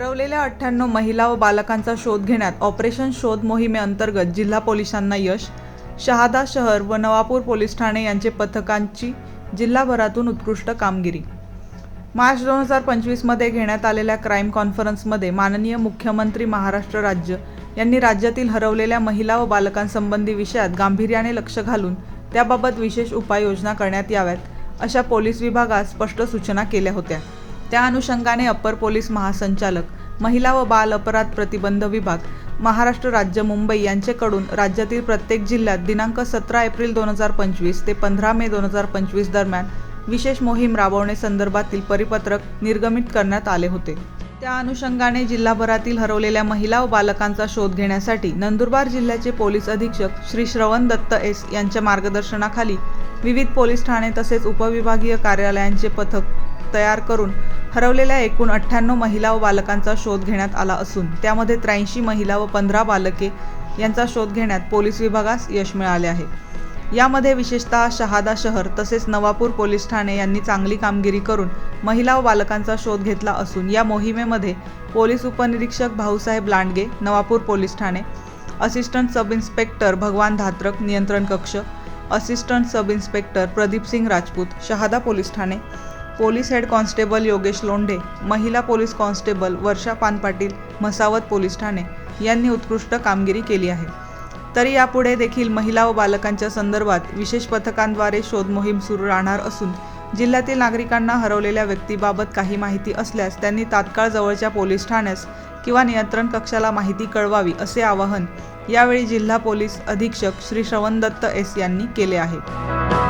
हरवलेल्या अठ्ठ्याण्णव महिला व बालकांचा शोध घेण्यात ऑपरेशन शोध मोहिमेअंतर्गत जिल्हा पोलिसांना यश. शहादा शहर व नवापूर पोलीस ठाणे यांचे पथकांची जिल्हाभरातून उत्कृष्ट कामगिरी. मार्च दोन हजार पंचवीसमध्ये घेण्यात आलेल्या क्राईम कॉन्फरन्समध्ये माननीय मुख्यमंत्री महाराष्ट्र राज्य यांनी राज्यातील हरवलेल्या महिला व बालकांसंबंधी विषयात गांभीर्याने लक्ष घालून त्याबाबत विशेष उपाययोजना करण्यात याव्यात अशा पोलीस विभागास स्पष्ट सूचना केल्या होत्या. त्या अनुषंगाने अप्पर पोलीस महासंचालक महिला व बाल अपराध प्रतिबंध विभाग महाराष्ट्र राज्य मुंबई यांचेकडून राज्यातील प्रत्येक जिल्ह्यात दिनांक सतरा एप्रिल दोन हजार पंचवीस ते पंधरा मे दोन हजार पंचवीस दरम्यान विशेष मोहीम राबवण्यासंदर्भातील परिपत्रक निर्गमित करण्यात आले होते. त्या अनुषंगाने जिल्हाभरातील हरवलेल्या महिला व बालकांचा शोध घेण्यासाठी नंदुरबार जिल्ह्याचे पोलीस अधीक्षक श्री श्रवण दत्त एस यांच्या मार्गदर्शनाखाली विविध पोलीस ठाणे तसेच उपविभागीय कार्यालयांचे पथक तयार करून हरवलेल्या एकूण अठ्ठ्याण्णव महिला व बालकांचा शोध घेण्यात आला असून त्यामध्ये त्र्याऐंशी महिला व पंधरा बालके यांचा शोध घेण्यात पोलीस विभागास यश मिळाले आहे. यामध्ये विशेषतः शहादा शहर तसेच नवापूर पोलीस ठाणे यांनी चांगली कामगिरी करून महिला व बालकांचा शोध घेतला असून या मोहिमेमध्ये पोलीस उपनिरीक्षक Bhausaheb Landge Navapur police Thane assistant sub inspector Bhagwan Dhatrak नियंत्रण कक्ष assistant sub inspector Pradeep Singh Rajput Shahada police Thane police head constable Yogesh Londhe महिला police constable Varsha Panpatil Mhasawad police Thane यांनी उत्कृष्ट कामगिरी केली आहे. तरी यापुढे देखील महिला व बालकांच्या संदर्भात विशेष पथकांद्वारे शोध मोहीम सुरू राहणार असून जिल्ह्यातील नागरिकांना हरवलेल्या व्यक्तीबाबत काही माहिती असल्यास त्यांनी तात्काळ जवळच्या पोलीस ठाण्यास किंवा नियंत्रण कक्षाला माहिती कळवावी असे आवाहन यावेळी जिल्हा पोलीस अधीक्षक श्री श्रवण दत्त एस यांनी केले आहे.